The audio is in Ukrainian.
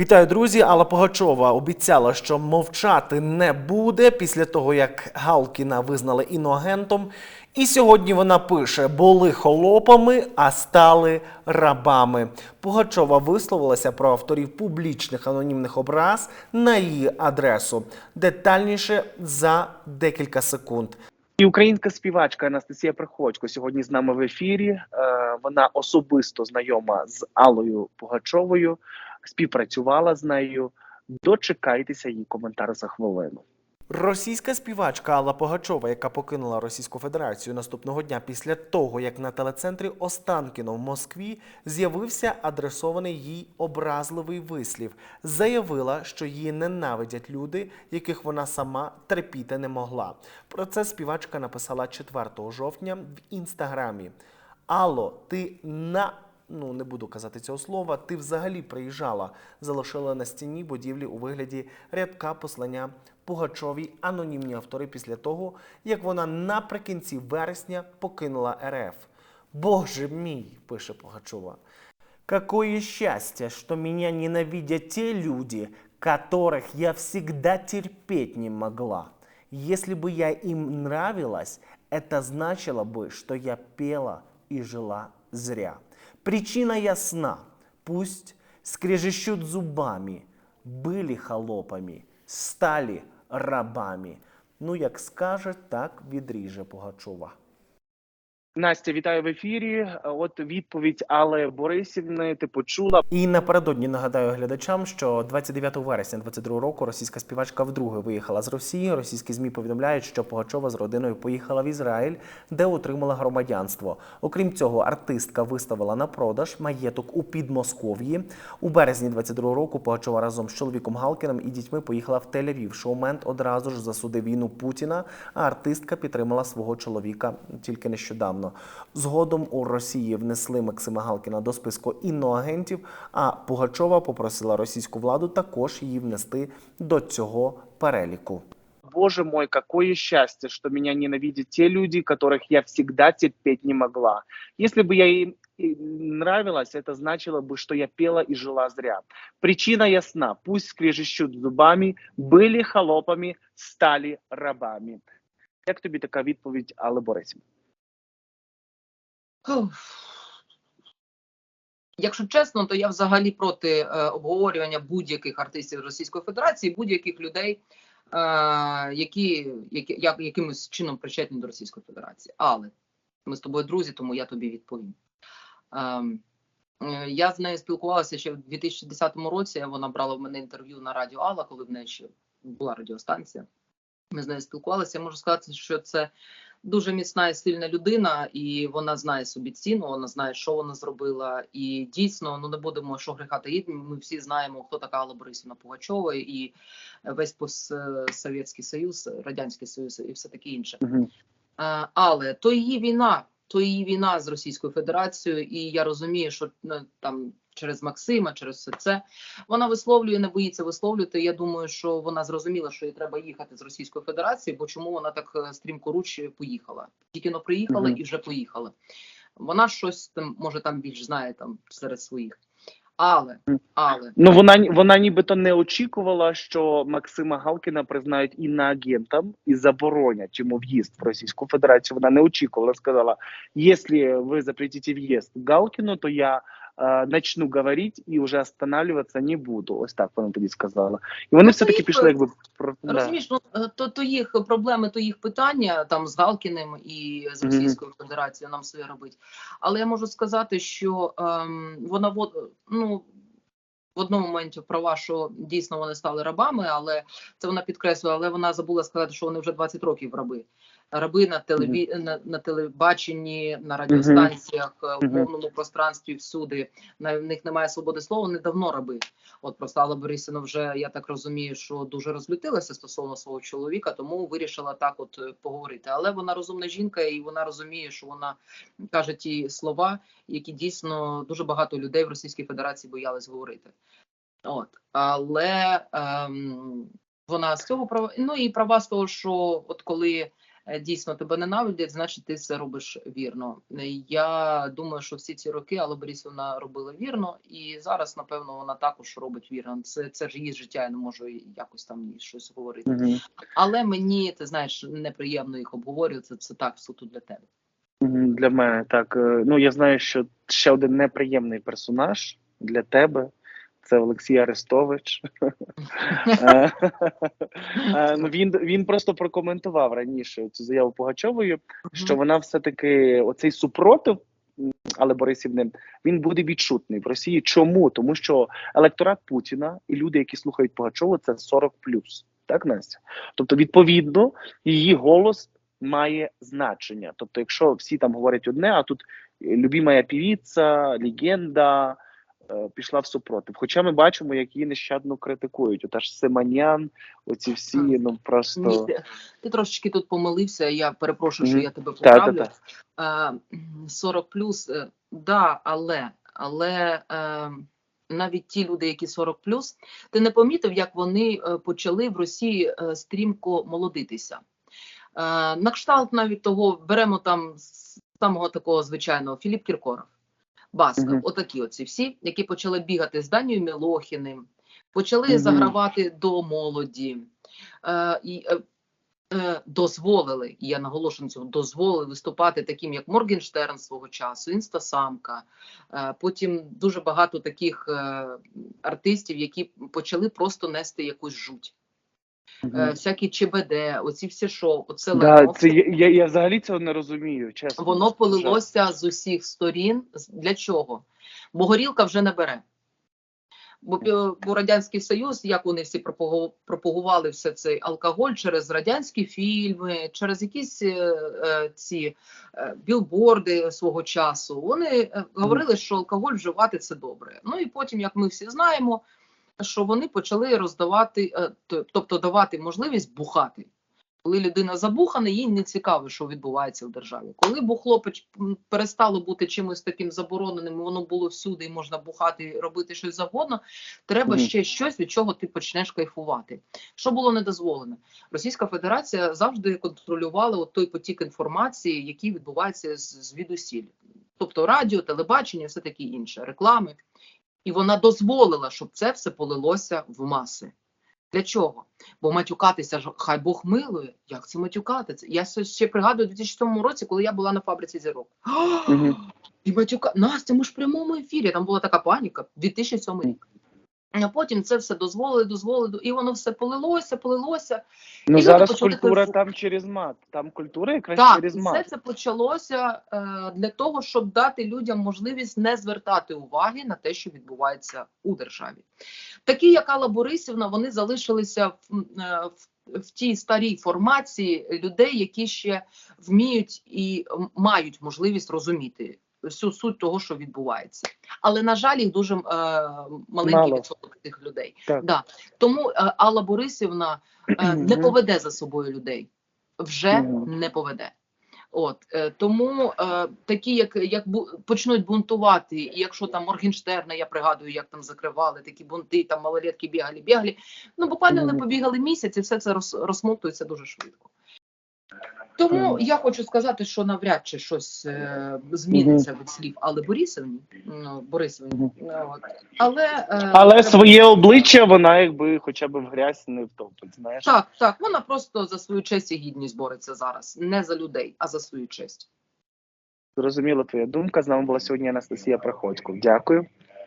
Вітаю, друзі! Алла Погачова обіцяла, що мовчати не буде після того, як Галкіна визнали іноагентом. І сьогодні вона пише: були холопами, а стали рабами. Пугачова висловилася про авторів публічних анонімних образ на її адресу. Детальніше за декілька секунд. І українська співачка Анастасія Приходько сьогодні з нами в ефірі. Е, Вона особисто знайома з Аллою Пугачовою, співпрацювала з нею. Дочекайтеся її коментар за хвилину. Російська співачка Алла Погачова, яка покинула Російську Федерацію наступного дня після того, як на телецентрі Останкіно в Москві з'явився адресований їй образливий вислів, заявила, що її ненавидять люди, яких вона сама терпіти не могла. Про це співачка написала 4 жовтня в інстаграмі. Алло, ти на ну не буду казати цього слова, ти взагалі приїжджала, залишила на стіні будівлі у вигляді рядка послання Пугачовій анонімні автори після того, як вона наприкінці вересня покинула РФ. Боже мій, пише Пугачова. Какое счастье, что меня ненавидят те люди, которых я всегда терпеть не могла. Если бы я им нравилась, это значило бы, что я пела и жила зря. Причина ясна. Пусть скрежещут зубами, были холопами, стали рабами. Ну, як скаже, так відріже Пугачова. Настя, вітаю в ефірі. От відповідь Алли Борисівни. Ти почула. І напередодні нагадаю глядачам, що 29 вересня 22 року російська співачка вдруге виїхала з Росії. Російські змі повідомляють, що Пугачова з родиною поїхала в Ізраїль, де отримала громадянство. Окрім цього, артистка виставила на продаж маєток у Підмосков'ї. У березні 22 року Пугачова разом з чоловіком Галкіним і дітьми поїхала в Тель-Авів. Шоумент одразу ж засудив війну Путіна, а артистка підтримала свого чоловіка тільки нещодавно. Згодом у Росії внесли Максима Галкіна до списку іноагентів, а Пугачова попросила російську владу також її внести до цього переліку. Боже мой, какое счастье, что меня ненавидят те люди, которых я всегда терпеть не могла. Если бы я им и нравилась, это значило бы, что я пела и жила зря. Причина ясна. Пусть скрежещут зубами, были холопами, стали рабами. Як тобі така відповідь Алли Борисівни? Якщо чесно, то я взагалі проти е, обговорювання будь-яких артистів Російської Федерації, будь-яких людей, е, які, які якимось чином причетні до Російської Федерації. Але ми з тобою друзі, тому я тобі відповім. Ем, е, я з нею спілкувалася ще в 2010 році. Вона брала в мене інтерв'ю на радіо Алла, коли в неї ще була радіостанція. Ми з нею спілкувалися. Я можу сказати, що це дуже міцна і сильна людина, і вона знає собі ціну, вона знає, що вона зробила. І дійсно, ну не будемо що гріха таїти. Ми всі знаємо, хто така Алла Борисівна Пугачова і весь постсовєтський союз, радянський союз і все таке інше. Е, Але то її війна, то її війна з Російською Федерацією, і я розумію, що ну, там через Максима, через все це вона висловлює, не боїться висловлювати. Я думаю, що вона зрозуміла, що їй треба їхати з Російської Федерації, бо чому вона так е, стрімко поїхала? Тільки но приїхала Мгм. і вже поїхала. Вона щось там може там більш знає там серед своїх. Але, але Ну вона вона нібито не очікувала, що Максима Галкіна признають іноагентом і заборонять йому в'їзд в Російську Федерацію. Вона не очікувала. Сказала: якщо ви запретите в'їзд Галкіну, то я начну говорити і вже останавливатися не буду. Ось так вона тоді сказала. І вони Ну, все таки їх, пішли, якби да. Розумієш, ну е, то, то їх проблеми, то їх питання там з Галкіним і з. Російською Федерацією нам своє робить. Але я можу сказати, що ем, вона ну, в одному моменті права, що дійсно вони стали рабами, але це вона підкреслює, але вона забула сказати, що вони вже 20 років раби. Раби на телеві... на, на телебаченні, на радіостанціях, е, в Мгм. мовному пространстві, всюди. На в них немає свободи слова, вони давно раби. От просто Алла Борисівна вже я так розумію, що дуже розлютилася стосовно свого чоловіка, тому вирішила так от е, поговорити. Але вона розумна жінка, і вона розуміє, що вона каже ті слова, які дійсно дуже багато людей в Російській Федерації боялись говорити. От але ем, вона з цього права, ну і права з того, що от коли дійсно тебе ненавидять, значить ти все робиш вірно. Е, Я думаю, що всі ці роки Алла Борисівна робила вірно, і зараз, напевно, вона також робить вірно. Це, це ж її життя, я не можу якось там їй щось говорити. Мгм. Але мені, ти знаєш, неприємно їх обговорювати. Це, це так суто для тебе. Для мене так. е, Ну я знаю, що ще один неприємний персонаж для тебе це Олексій Арестович. Е, Ну він він просто прокоментував раніше цю заяву Пугачової, що вона все-таки оцей супротив. Але Борисівни він буде відчутний в Росії. Чому? Тому що електорат Путіна і люди, які слухають Пугачову, це 40 Так, Настя? Тобто, відповідно, її голос має значення. Тобто, якщо всі там говорять одне, а тут любимая певиця, легенда пішла в супротив. Хоча ми бачимо, як її нещадно критикують. Ота ж Семанян, оці всі, ну просто Ні, ти, ти трошечки тут помилився. Я перепрошую, що я тебе Та, та, поправлю. та. Е, 40 плюс, е, да, але, але е, навіть ті люди, які 40 плюс, ти не помітив, як вони е, почали в Росії е, стрімко молодитися. Е, на кшталт навіть того беремо там самого такого звичайного Філіп Кіркоров, Баска, Мгм. отакі оці всі, які почали бігати з Данією Мілохіним, почали Мгм. загравати до молоді. Е, і, е, е, дозволили, і я наголошую на цьому, дозволили виступати таким, як Моргенштерн свого часу, Інстасамка. Е, потім дуже багато таких артистів, які почали просто нести якусь жуть. Мгм. Е, всякі ЧБД, оці всі шоу, оце да, це я, я, я взагалі цього не розумію. Чесно, Воно полилося з усіх сторін. Для чого? Бо горілка вже не бере. Бо, е, бо Радянський Союз, як вони всі пропагували все цей алкоголь через радянські фільми, через якісь е, е, ці е, білборди свого часу. Вони говорили, що алкоголь вживати це добре. Ну і потім, як ми всі знаємо, що вони почали роздавати, е, тобто давати можливість бухати. Коли людина забухана, їй не цікаво, що відбувається в державі. Коли бухло перестало бути чимось таким забороненим, воно було всюди, і можна бухати робити щось завгодно. Треба ще щось, від чого ти почнеш кайфувати. Що було не дозволено? Російська Федерація завжди контролювала от той потік інформації, який відбувається звідусіль. Тобто радіо, телебачення, все таке інше, реклами. І вона дозволила, щоб це все полилося в маси. Для чого? Бо матюкатися ж хай Бог милує. Як це матюкатися? Я ще пригадую у 2007 році, коли я була на фабриці зірок. І матюка Настя, ми ж в прямому ефірі. Там була така паніка. 2007 рік. А потім це все дозволили, дозволили, і воно все полилося, полилося. Ну люди зараз культура кайфу- там через мат. Там культура якраз Так, через і мат. все це почалося е, для того, щоб дати людям можливість не звертати уваги на те, що відбувається у державі. Такі, як Алла Борисівна, вони залишилися в, е, в, в тій старій формації людей, які ще вміють і мають можливість розуміти всю суть того, що відбувається. Але на жаль, їх дуже е, маленький Мало. відсоток цих людей. Так. Да. Тому е, Алла Борисівна е, не поведе за собою людей, вже не поведе. От е, тому е, такі, як, як бу, почнуть бунтувати, і якщо там Моргенштерна, я пригадую, як там закривали такі бунти, там малолетки бігали, бігали. Ну буквально Мгм. побігали місяць, і все це роз, розмотується дуже швидко. Тому Мгм. я хочу сказати, що навряд чи щось е, зміниться від слів Алли Борисівні, ну, Борисівні. Мгм. Ну, От. Але, е, Але своє обличчя вона якби хоча б в грязь не втопить. Знаєш, Так, так, вона просто за свою честь і гідність бореться зараз. Не за людей, а за свою честь. зрозуміла твоя думка. З нами була сьогодні Анастасія Проходько. Дякую.